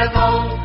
อย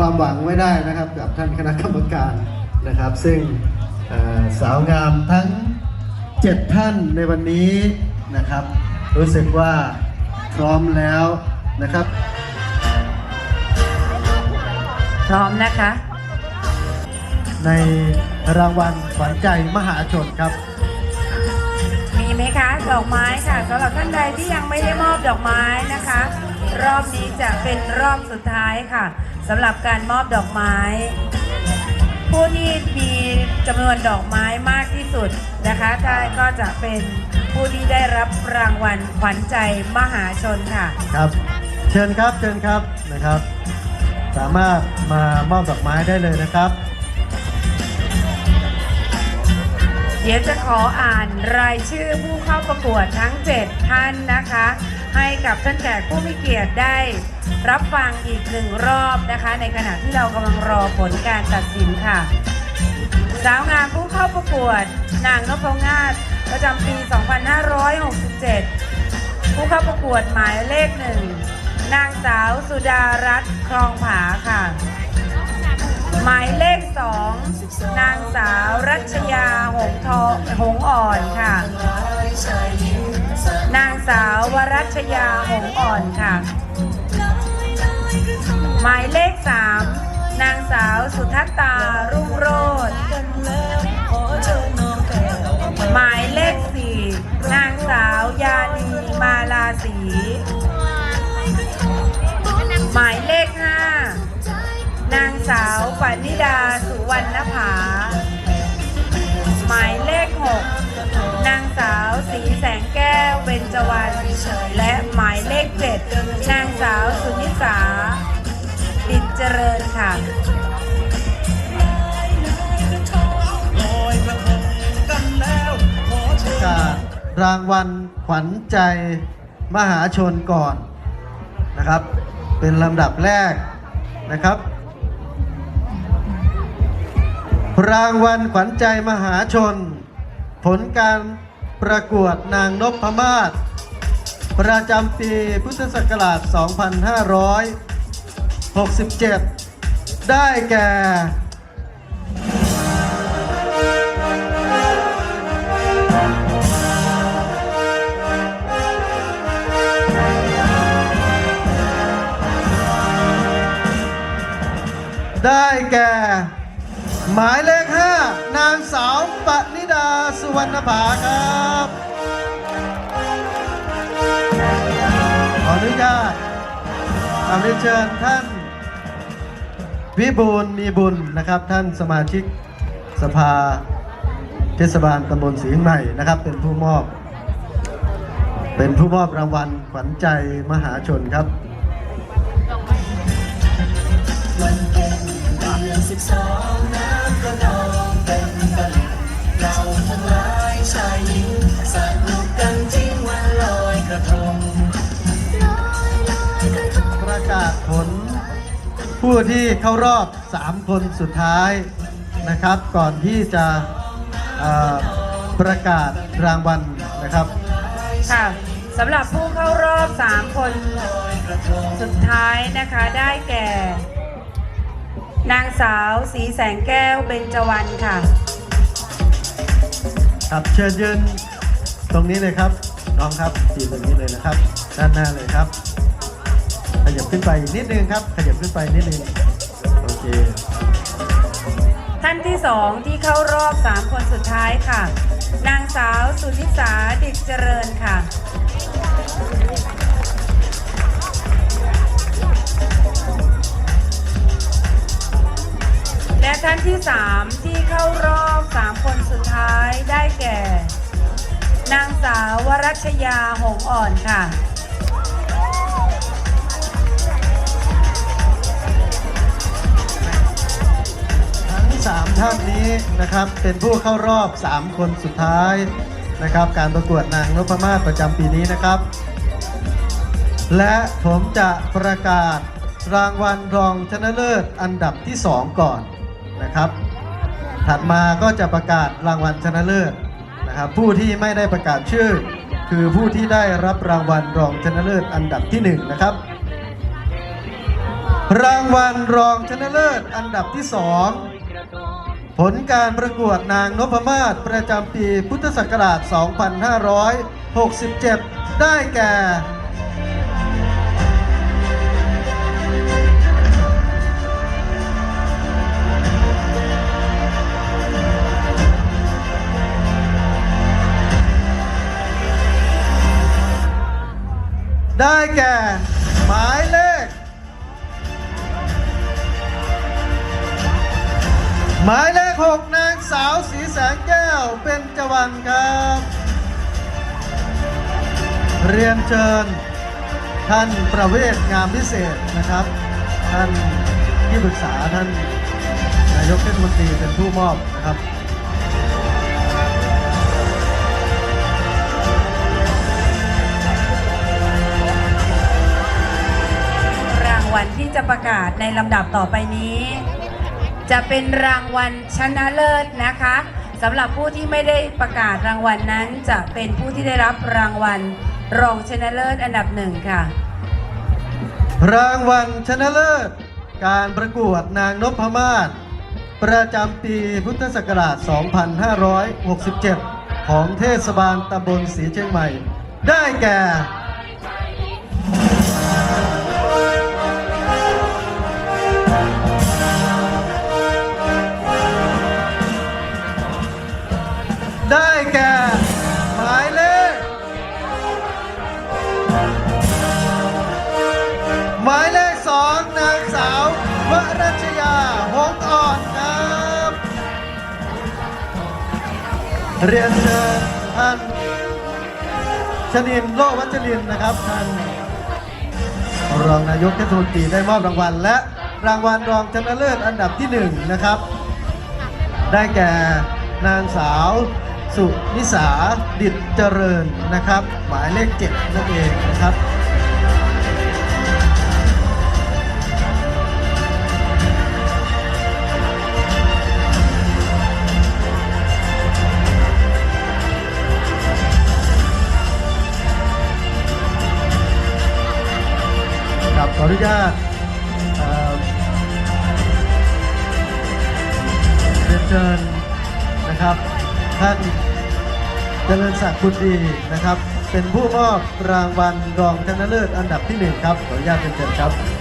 ความหวังไว้ได้นะครับ กับท่านคณะกรรมการนะครับ ซึ่งเอ่อสาวงามทั้ง 7 ท่านในวันนี้นะครับ รู้สึกว่าพร้อมแล้วนะครับ พร้อมนะคะ ในรางวัลขวัญใจมหาชนครับมีไหมคะ ดอกไม้ค่ะสำหรับท่านใดที่ยังไม่ได้มอบดอกไม้นะคะ รอบนี้จะเป็นรอบสุดท้ายค่ะสำหรับการมอบดอกไม้ ผู้ที่มีจำนวนดอกไม้มากที่สุดนะคะถ้านก็จะเป็นผู้ที่ได้รับรางวัลขวัญใจมหาชนค่ะ ครับ เชิญครับเชิญครับนะครับ สามารถมามอบดอกไม้ได้เลยนะครับ เดี๋ยวจะขออ่านรายชื่อผู้เข้าประกวดทั้ง 7 ท่านนะคะ ให้กับท่านแขกผู้มีเกียรติได้ รับฟังอีกหนึ่งรอบนะคะ ในขณะที่เรากำลังรอผลการตัดสินค่ะ สาวงามผู้เข้าประกวด นางนพงาศประจำปี 2567 ผู้เข้าประกวดหมายเลขหนึ่งนางสาวสุดารัตน์คลองผาค่ะ หมายเลขสองนางสาวรัชยาหงทองหงอ่อนค่ะ นางสาววรัชยาหงอ่อนค่ะ หมายเลขสามนางสาวสุทัตตารุ่งโรจ สาวปณิดาสุวรรณภาหมายเลขหกนางสาวสีแสงแก้วเบญจวรรณและหมายเลขเจ็ดนางสาวสุนิสาดิจเจริญค่ะประกาศรางวัลขวัญใจมหาชนก่อนนะครับ เป็นลำดับแรกนะครับ รางวัลขวัญใจมหาชน ผลการประกวดนางนพมาศประจำปีพุทธศักราช 2567 ได้แก่ ได้แก่ หมายเลขห้านางสาวปณิดาสุวรรณภาครับ ขออนุญาตขอเรียนเชิญท่านวิบูลย์มีบุญนะครับ ท่านสมาชิกสภาเทศบาลตำบลศรีใหม่นะครับ เป็นผู้มอบ เป็นผู้มอบรางวัลขวัญใจมหาชนครับ ประกาศผล ผู้ที่เข้ารอบ 3 คนสุดท้ายนะครับ ก่อนที่จะเอ่อประกาศรางวัลนะครับ ค่ะสำหรับผู้เข้ารอบ 3 คนสุดท้ายนะคะได้แก่ นางสาวสีแสงแก้วเบญจวรรณค่ะ ครับเชิญยืนตรงนี้เลยครับน้องครับจีบตรงนี้เลยนะครับ ด้านหน้าเลยครับ ขยับขึ้นไปนิดนึงครับ ขยับขึ้นไปนิดนึงโอเค ท่านที่2ที่เข้ารอบ3คนสุดท้ายค่ะ นางสาวสุนิสาดิจเจริญค่ะ ท่านที่ 3 ที่เข้ารอบ 3 คนสุดท้ายได้แก่ นางสาววรัชยาหงอ่อนค่ะ ทั้งสามท่านนี้นะครับเป็นผู้เข้ารอบ 3 คนสุดท้ายนะครับ การประกวดนางนพมาศประจำปีนี้นะครับ และผมจะประกาศรางวัลรองชนะเลิศอันดับที่ 2 ก่อน นะครับ ถัดมาก็จะประกาศรางวัลชนะเลิศนะครับ ผู้ที่ไม่ได้ประกาศชื่อ คือผู้ที่ได้รับรางวัลรองชนะเลิศอันดับที่หนึ่งนะครับ รางวัลรองชนะเลิศอันดับที่สองผลการประกวดนางนพมาศประจำปีพุทธศักราช 2567 ได้แก่ ได้แก่ หมายเลข หมายเลขหกนางสาวสีแสงแก้วเป็นจวันครับ เรียนเชิญ ท่านประเวศงามพิเศษนะครับ ท่านที่ปรึกษาท่านนายกเทศมนตรีเป็นผู้มอบนะครับ วัลที่จะประกาศในลำดับต่อไปนี้ จะเป็นรางวัลชนะเลิศนะคะสำหรับผู้ที่ไม่ได้ประกาศรางวัลนั้น จะเป็นผู้ที่ได้รับรางวัลรองชนะเลิศอันดับหนึ่งค่ะ รางวัลชนะเลิศ การประกวดนางนพมาศประจำปีพุทธศักราช 2567 ของเทศบาลตำบลศรีเชียงใหม่ ได้แก่ หมายเลขสองนางสาววรัชยาหงอ่อนครับ เรียนเชิญท่านชนินโลวัชรินนะครับท่านรองนายกเทศมนตรีได้มอบรางวัล และรางวัลรองชนะเลิศอันดับที่หนึ่งนะครับ ได้แก่นางสาว สุนิสาดิดเจริญนะครับ หมายเลขเจ็ดนั่นเองนะครับครับ เจริญศักดิ์บุตรีนะครับ เป็นผู้มอบรางวัลรองชนะเลิศอันดับที่หนึ่งครับขออนุญาตเรียนเชิญครับ